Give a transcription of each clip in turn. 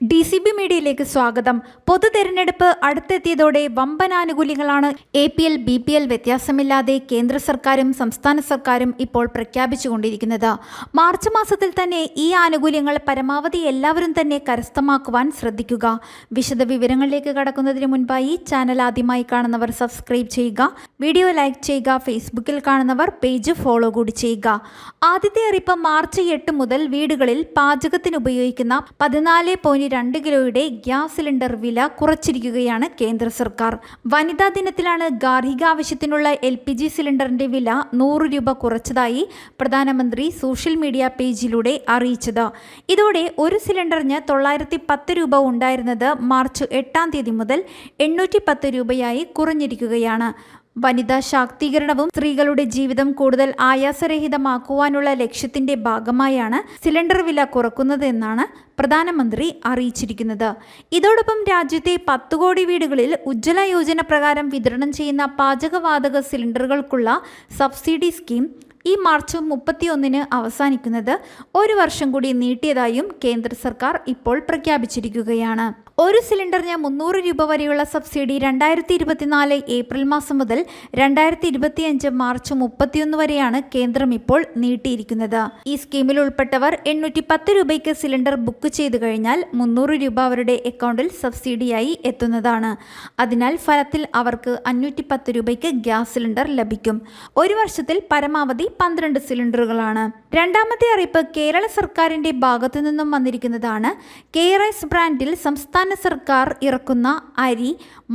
D C B മീഡിയയിലേക്ക് സ്വാഗതം. പൊതു തെരഞ്ഞെടുപ്പ് അടുത്തെത്തിയതോടെ വമ്പൻ ആനുകൂല്യങ്ങളാണ് A P L B P L വ്യത്യാസമില്ലാതെ കേന്ദ്ര സർക്കാരും സംസ്ഥാന സർക്കാരും ഇപ്പോൾ പ്രഖ്യാപിച്ചുകൊണ്ടിരിക്കുന്നത്. മാർച്ച് മാസത്തിൽ തന്നെ ഈ ആനുകൂല്യങ്ങൾ പരമാവധി എല്ലാവരും തന്നെ കരസ്ഥമാക്കുവാൻ ശ്രദ്ധിക്കുക. വിശദ വിവരങ്ങളിലേക്ക് കടക്കുന്നതിന് മുൻപായി ചാനൽ ആദ്യമായി കാണുന്നവർ സബ്സ്ക്രൈബ് ചെയ്യുക. വീഡിയോ ലൈക്ക് ചെയ്യുക ഫേസ്ബുക്കിൽ കാണുന്നവർ പേജ് ഫോളോ കൂടി ചെയ്യുക. ആദ്യത്തെ അറിയിപ്പ് മാർച്ച് എട്ട് മുതൽ വീടുകളിൽ പാചകത്തിന് ഉപയോഗിക്കുന്ന പതിനാല് പോയിന്റ് രണ്ട് കിലോയുടെ ഗ്യാസ് സിലിണ്ടർ വില കുറച്ചിരിക്കുകയാണ് കേന്ദ്ര സർക്കാർ. വനിതാ ദിനത്തിലാണ് ഗാർഹിക ആവശ്യത്തിനുള്ള എൽ പി ജി സിലിണ്ടറിന്റെ വില നൂറ് രൂപ കുറച്ചതായി പ്രധാനമന്ത്രി സോഷ്യൽ മീഡിയ പേജിലൂടെ അറിയിച്ചത്. ഇതോടെ ഒരു സിലിണ്ടറിന് തൊള്ളായിരത്തി പത്ത് രൂപ ഉണ്ടായിരുന്നത് മാർച്ച് എട്ടാം തീയതി മുതൽ എണ്ണൂറ്റി പത്ത് രൂപയായി കുറഞ്ഞിരിക്കുകയാണ്. വനിതാ ശാക്തീകരണവും സ്ത്രീകളുടെ ജീവിതം കൂടുതൽ ആയാസരഹിതമാക്കുവാനുള്ള ലക്ഷ്യത്തിന്റെ ഭാഗമായാണ് സിലിണ്ടർ വില കുറക്കുന്നതെന്നാണ് പ്രധാനമന്ത്രി അറിയിച്ചിരിക്കുന്നത്. ഇതോടൊപ്പം രാജ്യത്തെ പത്ത് കോടി വീടുകളിൽ ഉജ്ജ്വല യോജന പ്രകാരം വിതരണം ചെയ്യുന്ന പാചകവാതക സിലിണ്ടറുകൾക്കുള്ള സബ്സിഡി സ്കീം ഈ മാർച്ച് മുപ്പത്തിയൊന്നിന് അവസാനിക്കുന്നത് ഒരു വർഷം കൂടി നീട്ടിയതായും കേന്ദ്ര സർക്കാർ ഇപ്പോൾ പ്രഖ്യാപിച്ചിരിക്കുകയാണ്. ഒരു സിലിണ്ടറിന് മുന്നൂറ് രൂപ വരെയുള്ള സബ്സിഡി രണ്ടായിരത്തി ഇരുപത്തിനാല് ഏപ്രിൽ മാസം മുതൽ രണ്ടായിരത്തി ഇരുപത്തിയഞ്ച് മാർച്ച് മുപ്പത്തിയൊന്ന് വരെയാണ് കേന്ദ്രം ഇപ്പോൾ നീട്ടിയിരിക്കുന്നത്. ഈ സ്കീമിൽ ഉൾപ്പെട്ടവർ എണ്ണൂറ്റി പത്ത് രൂപയ്ക്ക് സിലിണ്ടർ ബുക്ക് ചെയ്തു കഴിഞ്ഞാൽ മുന്നൂറ് രൂപ അവരുടെ അക്കൗണ്ടിൽ സബ്സിഡിയായി എത്തുന്നതാണ്. അതിനാൽ ഫലത്തിൽ അവർക്ക് അഞ്ഞൂറ്റി പത്ത് രൂപയ്ക്ക് ഗ്യാസ് സിലിണ്ടർ ലഭിക്കും. ഒരു വർഷത്തിൽ പരമാവധി പന്ത്രണ്ട് സിലിണ്ടറുകളാണ്. രണ്ടാമത്തെ അറിയിപ്പ് കേരള സർക്കാരിന്റെ ഭാഗത്തു നിന്നും വന്നിരിക്കുന്നതാണ്. കെ ബ്രാൻഡിൽ സംസ്ഥാന സർക്കാർ ഇറക്കുന്ന അരി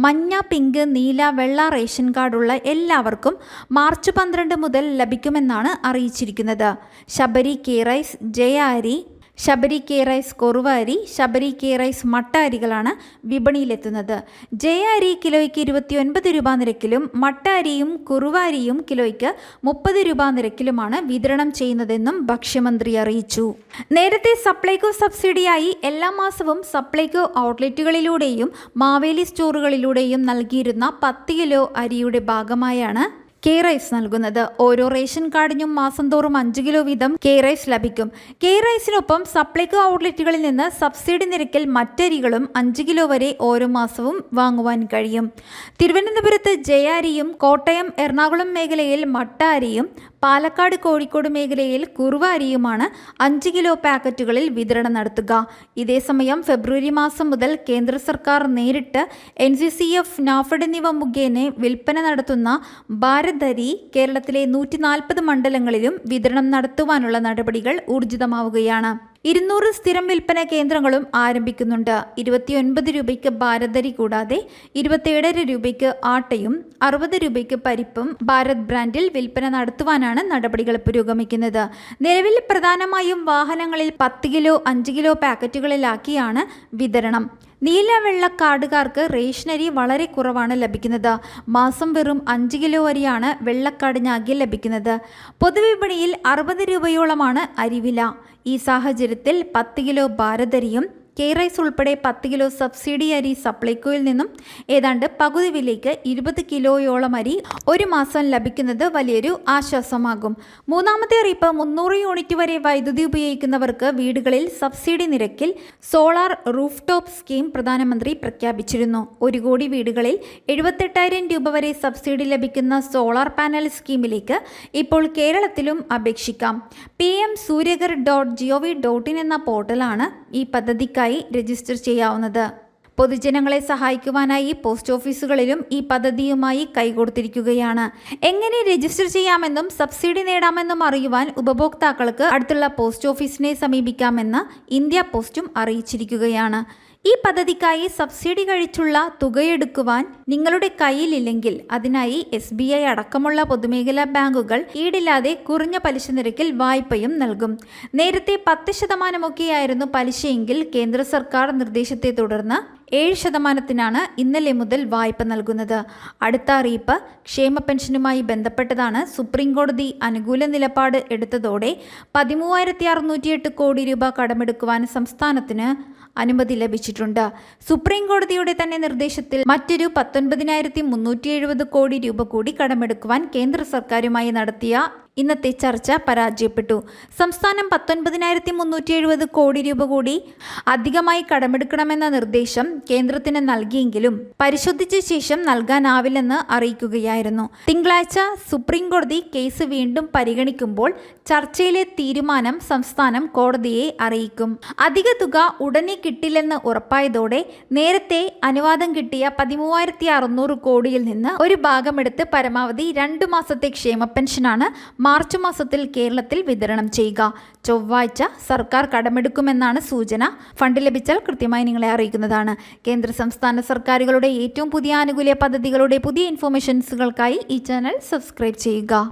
മഞ്ഞ പിങ്ക് നീല വെള്ള റേഷൻ കാർഡുള്ള എല്ലാവർക്കും മാർച്ച് പന്ത്രണ്ട് മുതൽ ലഭിക്കുമെന്നാണ് അറിയിച്ചിരിക്കുന്നത്. ശബരി കെ റൈസ് ജയ അരി ശബരി കെ റൈസ് കൊറുവ അരി ശബരി കെ റൈസ് മട്ട അരികളാണ് വിപണിയിലെത്തുന്നത്. ജയ അരി കിലോയ്ക്ക് ഇരുപത്തി ഒൻപത് രൂപ നിരക്കിലും മട്ട അരിയും കുറുവ അരിയും കിലോയ്ക്ക് മുപ്പത് രൂപ നിരക്കിലുമാണ് വിതരണം ചെയ്യുന്നതെന്നും ഭക്ഷ്യമന്ത്രി അറിയിച്ചു. നേരത്തെ സപ്ലൈകോ സബ്സിഡിയായി എല്ലാ മാസവും സപ്ലൈകോ ഔട്ട്ലെറ്റുകളിലൂടെയും മാവേലി സ്റ്റോറുകളിലൂടെയും നൽകിയിരുന്ന പത്ത് കിലോ അരിയുടെ ഭാഗമായാണ് കെ റൈസ് നൽകുന്നത്. ഓരോ റേഷൻ കാർഡിനും മാസം തോറും അഞ്ച് കിലോ വീതം കെ റൈസ് ലഭിക്കും. കെ റൈസിനൊപ്പം സപ്ലൈകോ ഔട്ട്ലെറ്റുകളിൽ നിന്ന് സബ്സിഡി നിരക്കിൽ മറ്റരികളും അഞ്ച് കിലോ വരെ ഓരോ മാസവും വാങ്ങുവാൻ കഴിയും. തിരുവനന്തപുരത്ത് ജയാരിയും കോട്ടയം എറണാകുളം മേഖലയിൽ മട്ടാരിയും പാലക്കാട് കോഴിക്കോട് മേഖലയിൽ കുറുവ അരിയുമാണ് അഞ്ച് കിലോ പാക്കറ്റുകളിൽ വിതരണം നടത്തുക. ഇതേസമയം ഫെബ്രുവരി മാസം മുതൽ കേന്ദ്ര സർക്കാർ നേരിട്ട് N C C F NAFED എന്നിവ മുഖേന വിൽപ്പന നടത്തുന്ന ഭാരത് അരി കേരളത്തിലെ നൂറ്റി നാൽപ്പത് മണ്ഡലങ്ങളിലും വിതരണം നടത്തുവാനുള്ള നടപടികൾ ഊർജിതമാവുകയാണ്. ഇരുന്നൂറ് സ്ഥിരം വിൽപ്പന കേന്ദ്രങ്ങളും ആരംഭിക്കുന്നുണ്ട്. ഇരുപത്തിയൊൻപത് രൂപയ്ക്ക് ഭാരതരി കൂടാതെ ഇരുപത്തിയേഴര രൂപയ്ക്ക് ആട്ടയും അറുപത് രൂപയ്ക്ക് പരിപ്പും ഭാരത് ബ്രാൻഡിൽ വിൽപ്പന നടത്തുവാനാണ് നടപടികൾ പുരോഗമിക്കുന്നത്. നിലവിൽ പ്രധാനമായും വാഹനങ്ങളിൽ പത്ത് കിലോ അഞ്ച് കിലോ പാക്കറ്റുകളിലാക്കിയാണ് വിതരണം. നീല വെള്ള കാർഡുകാർക്ക് റേഷനരി വളരെ കുറവാണ് ലഭിക്കുന്നത്. മാസം വെറും അഞ്ച് കിലോ അരിയാണ് വെള്ളക്കാടിനാകെ ലഭിക്കുന്നത്. പൊതുവിപണിയിൽ അറുപത് രൂപയോളമാണ് അരിവില. ഈ സാഹചര്യത്തിൽ പത്ത് കിലോ ഭാരതരിയും കെ റൈസ് ഉൾപ്പെടെ പത്ത് കിലോ സബ്സിഡി അരി സപ്ലൈകോയിൽ നിന്നും ഏതാണ്ട് പകുതി വിലയ്ക്ക് ഇരുപത് കിലോയോളം അരി ഒരു മാസം ലഭിക്കുന്നത് വലിയൊരു ആശ്വാസമാകും. മൂന്നാമത്തെ അറിയിപ്പ് മുന്നൂറ് യൂണിറ്റ് വരെ വൈദ്യുതി ഉപയോഗിക്കുന്നവർക്ക് വീടുകളിൽ സബ്സിഡി നിരക്കിൽ സോളാർ റൂഫ് ടോപ്പ് സ്കീം പ്രധാനമന്ത്രി പ്രഖ്യാപിച്ചിരുന്നു. ഒരു കോടി വീടുകളിൽ എഴുപത്തെട്ടായിരം രൂപ വരെ സബ്സിഡി ലഭിക്കുന്ന സോളാർ പാനൽ സ്കീമിലേക്ക് ഇപ്പോൾ കേരളത്തിലും അപേക്ഷിക്കാം. P M Suryaghar dot gov dot in എന്ന പോർട്ടലാണ് ഈ പദ്ധതിക്കായി രജിസ്റ്റർ ചെയ്യാവുന്നത്. പൊതുജനങ്ങളെ സഹായിക്കുവാനായി പോസ്റ്റ് ഓഫീസുകളിലും ഈ പദ്ധതിയുമായി കൈകൊടുത്തിരിക്കുകയാണ്. എങ്ങനെ രജിസ്റ്റർ ചെയ്യാമെന്നും സബ്സിഡി നേടാമെന്നും അറിയുവാൻ ഉപഭോക്താക്കൾക്ക് അടുത്തുള്ള പോസ്റ്റ് ഓഫീസിനെ സമീപിക്കാമെന്ന് ഇന്ത്യ പോസ്റ്റും അറിയിച്ചിരിക്കുകയാണ്. ഈ പദ്ധതിക്കായി സബ്സിഡി കഴിച്ചുള്ള തുകയെടുക്കുവാൻ നിങ്ങളുടെ കയ്യിലില്ലെങ്കിൽ അതിനായി എസ് ബി ഐ അടക്കമുള്ള പൊതുമേഖലാ ബാങ്കുകൾ ഈടില്ലാതെ കുറഞ്ഞ പലിശ നിരക്കിൽ വായ്പയും നൽകും. നേരത്തെ പത്ത് ശതമാനമൊക്കെയായിരുന്നു പലിശയെങ്കിൽ കേന്ദ്ര സർക്കാർ നിർദ്ദേശത്തെ തുടർന്ന് ഏഴ് ശതമാനത്തിനാണ് ഇന്നലെ മുതൽ വായ്പ നൽകുന്നത്. അടുത്ത അറിയിപ്പ് ക്ഷേമ പെൻഷനുമായി ബന്ധപ്പെട്ടതാണ് സുപ്രീം കോടതി അനുകൂല നിലപാട് എടുത്തതോടെ പതിമൂവായിരത്തി അറുന്നൂറ്റിയെട്ട് കോടി രൂപ കടമെടുക്കുവാൻ സംസ്ഥാനത്തിന് അനുമതി ലഭിച്ചിട്ടുണ്ട്. സുപ്രീം കോടതിയുടെ തന്നെ നിർദ്ദേശത്തിൽ മറ്റൊരു പത്തൊൻപതിനായിരത്തി മുന്നൂറ്റി എഴുപത് കോടി രൂപ കൂടി കടമെടുക്കുവാൻ കേന്ദ്ര സർക്കാരുമായി നടത്തിയ ഇന്നത്തെ ചർച്ച പരാജയപ്പെട്ടു. സംസ്ഥാനം പത്തൊൻപതിനായിരത്തി മുന്നൂറ്റി എഴുപത് കോടി രൂപ കൂടി അധികമായി കടമെടുക്കണമെന്ന നിർദ്ദേശം കേന്ദ്രത്തിന് നൽകിയെങ്കിലും പരിശോധിച്ച ശേഷം നൽകാനാവില്ലെന്ന് അറിയിക്കുകയായിരുന്നു. തിങ്കളാഴ്ച സുപ്രീം കോടതി കേസ് വീണ്ടും പരിഗണിക്കുമ്പോൾ ചർച്ചയിലെ തീരുമാനം സംസ്ഥാനം കോടതിയെ അറിയിക്കും. അധിക തുക ഉടനെ കിട്ടില്ലെന്ന് ഉറപ്പായതോടെ നേരത്തെ അനുവാദം കിട്ടിയ പതിമൂവായിരത്തി അറുന്നൂറ് കോടിയിൽ നിന്ന് ഒരു ഭാഗമെടുത്ത് പരമാവധി രണ്ടു മാസത്തെ ക്ഷേമ പെൻഷനാണ് മാർച്ച് മാസത്തിൽ കേരളത്തിൽ വിതരണം ചെയ്യുക. ചൊവ്വാഴ്ച സർക്കാർ കടമെടുക്കുമെന്നാണ് സൂചന. ഫണ്ട് ലഭിച്ചാൽ കൃത്യമായി നിങ്ങളെ അറിയിക്കുന്നതാണ്. കേന്ദ്ര സംസ്ഥാന സർക്കാരുകളുടെ ഏറ്റവും പുതിയ ആനുകൂല്യ പദ്ധതികളുടെ പുതിയ ഇൻഫോർമേഷൻസുകൾക്കായി ഈ ചാനൽ സബ്സ്ക്രൈബ് ചെയ്യുക.